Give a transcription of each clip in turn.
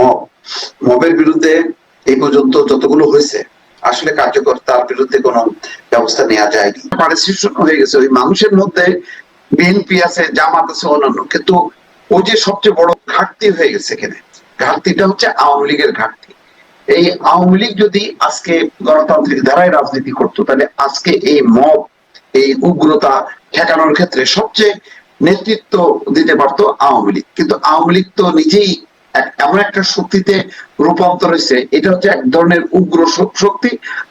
Mob মবের বিরুদ্ধে এই পর্যন্ত যতগুলো হয়েছে, আসলে কার্যকর তার বিরুদ্ধে কোনো ব্যবস্থা নেওয়া যায়নি। পারিস্থিতিক হয়ে গেছে, ওই মানুষের মধ্যে বিএনপি আছে, জামাত আছে, অন্যান্য। কিন্তু ওই যে সবচেয়ে বড় ঘাটতি হয়ে গেছে এখানে, ঘাটতিটা হচ্ছে আওয়ামী লীগের ঘাটতি। এই আওয়ামী লীগ যদি আজকে গণতান্ত্রিক ধারায় রাজনীতি করতো, তাহলে আজকে এই মব, এই উগ্রতা ঠেকানোর ক্ষেত্রে সবচেয়ে নেতৃত্ব দিতে পারতো আওয়ামী লীগ। কিন্তু আওয়ামী লীগ তো নিজেই এমন একটা শক্তিতে রূপান্তর হয়েছে, এটা হচ্ছে এক ধরনের উগ্র শক্তি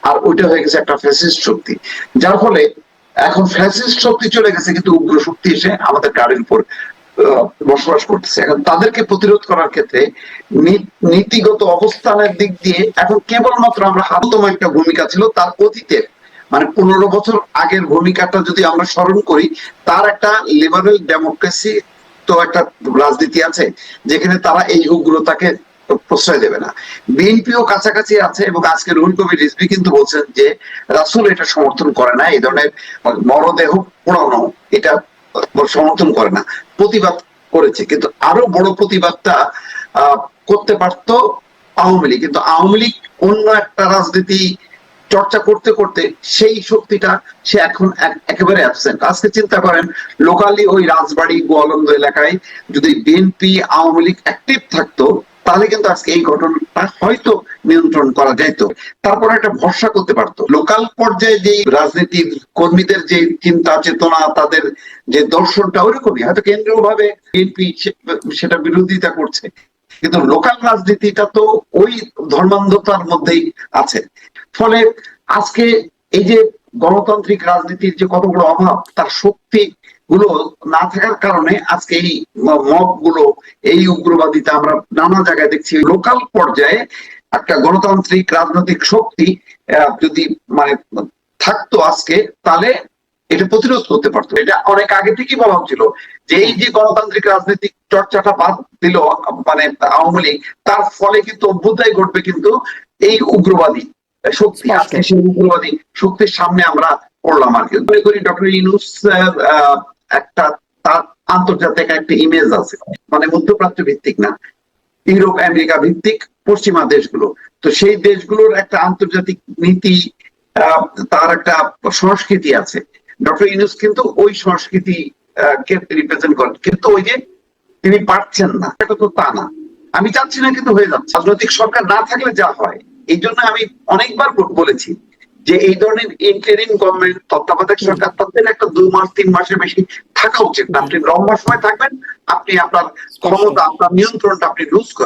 আর ওইটা হয়ে গেছে একটা ফ্যাসিস্ট শক্তি। যার ফলে এখন ফ্যাসিস্ট শক্তি চলে গেছে, কিন্তু উগ্র শক্তি এসে আমাদের গাড়ির উপর বসবাস করতেছে। এখন তাদেরকে প্রতিরোধ করার ক্ষেত্রে নীতিগত অবস্থানের দিক দিয়ে এখন কেবলমাত্র আমরা হাততম একটা ভূমিকা ছিল, তার অতীতের মানে পনেরো বছর আগের ভূমিকাটা যদি আমরা স্মরণ করি, তার একটা লিবারেল ডেমোক্রেসি তো একটা রাজনীতি আছে যেখানে তারা এই উগ্রতাকে প্রশ্রয় দেবে না। বিএনপিও কাছাকাছি আছে এবং আজকে রুহুল কবির রিজভি কিন্তু বলছেন যে, রাসুল এটা সমর্থন করে না, এই ধরনের মরদেহ পোড়ানো এটা সমর্থন করে না, প্রতিবাদ করেছে। কিন্তু আরও বড় প্রতিবাদটা করতে পারতো আওয়ামী লীগ। কিন্তু আওয়ামী লীগ অন্য একটা রাজনীতি চর্চা করতে করতে সেই শক্তিটা সে এখন একেবারে অ্যাবসেন্ট আজকে চিন্তা করেন লোকালি ওই রাজবাড়ি, গোয়ালন্দ এলাকায় যদি বিএনপি আওয়ামী লীগ অ্যাক্টিভ থাকতো, তাহলে কিন্তু আজকে এই ঘটনাটা হয়তো নিয়ন্ত্রণ করা যাইতো। তারপর একটা ভরসা করতে পারতো। লোকাল পর্যায়ে যে রাজনীতির কর্মীদের যে চিন্তা, চেতনা, তাদের যে দর্শনটা, ওরকমই। হয়তো কেন্দ্রীয় ভাবে বিএনপি সেটা বিরোধিতা করছে। কিন্তু লোকাল রাজনীতিটা তো ওই ধর্মান্ধতার মধ্যেই আছে। ফলে আজকে এই যে গণতান্ত্রিক রাজনীতির যে কত বড় অভাব, তার শক্তি গুলো না থাকার কারণে আজকে এই মবগুলো এই উগ্রবাদিতা আমরা নানা জায়গায় দেখছি লোকাল পর্যায়ে একটা গণতান্ত্রিক রাজনৈতিক শক্তি যদি মানে থাকতো আজকে, তাহলে এটা প্রতিরোধ করতে পারতো। এটা অনেক আগে থেকেই বলা হচ্ছিল যে এই যে গণতান্ত্রিক রাজনৈতিক চর্চাটা বাদ দিল মানে আওয়ামী লীগ, তার ফলে কিন্তু অভ্যুদয় ঘটবে কিন্তু এই উগ্রবাদী। শক্তি আজকে সেই উগ্রবাদী শক্তির সামনে আমরা পড়লাম আর কি। মনে করি ডক্টর ইউনুস একটা তার আন্তর্জাতিক একটা ইমেজ আছে। মানে মধ্যপ্রাচ্য ভিত্তিক না। ইউরোপ আমেরিকা ভিত্তিক পশ্চিমা দেশগুলো। তো সেই দেশগুলোর একটা আন্তর্জাতিক নীতি তার একটা সংস্কৃতি আছে। ডক্টর ইউনুস কিন্তু ওই সংস্কৃতি আহ, কে রিপ্রেজেন্ট করেন? কিন্তু ওই যে তিনি পারছেন না। এটা তো তা না। আমি চাচ্ছি না কিন্তু হয়ে যাচ্ছে। রাজনৈতিক সরকার না থাকলে যা হয় এই জন্য আমি অনেকবার বলেছি যে এই ধরনের ইন্টারিম গভর্নমেন্ট তত্ত্বাবধায়ক সরকার তাদের একটা দুই মাস তিন মাসের বেশি থাকা উচিত না। আপনি লম্বা সময় থাকবেন আপনি আপনার ক্ষমতা আপনার নিয়ন্ত্রণটা আপনি লুজ করেন।